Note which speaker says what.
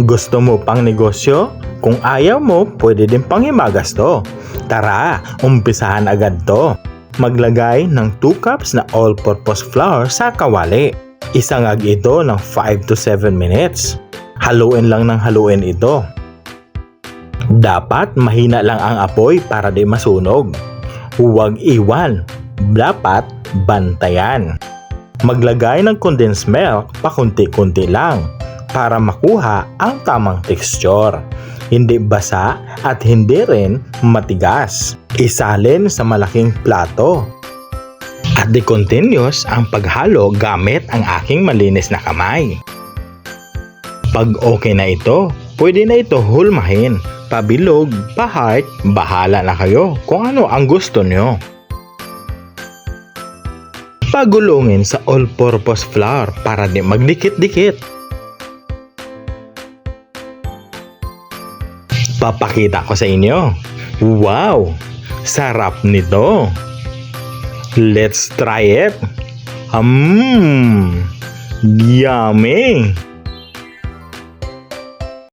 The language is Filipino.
Speaker 1: Gusto mo pang negosyo? Kung ayaw mo, pwede din panghimagas to. Tara, umpisahan agad to. Maglagay ng 2 cups na all-purpose flour sa kawali. Isangag ito ng 5 to 7 minutes. Haluin lang ng haluin ito. Dapat mahina lang ang apoy para di masunog. Huwag iwan. Dapat bantayan. Maglagay ng condensed milk pakunti-kunti lang para makuha ang tamang texture. Hindi basa at hindi rin matigas. Isalin sa malaking plato. At di continuous ang paghalo gamit ang aking malinis na kamay. Pag okay na ito, pwede na ito hulmahin. Pabilog, pa-heart, bahala na kayo kung ano ang gusto nyo. Pagulungin sa all-purpose flour para di magdikit-dikit. Papakita ko sa inyo. Wow! Sarap nito! Let's try it! Mmm! Yummy!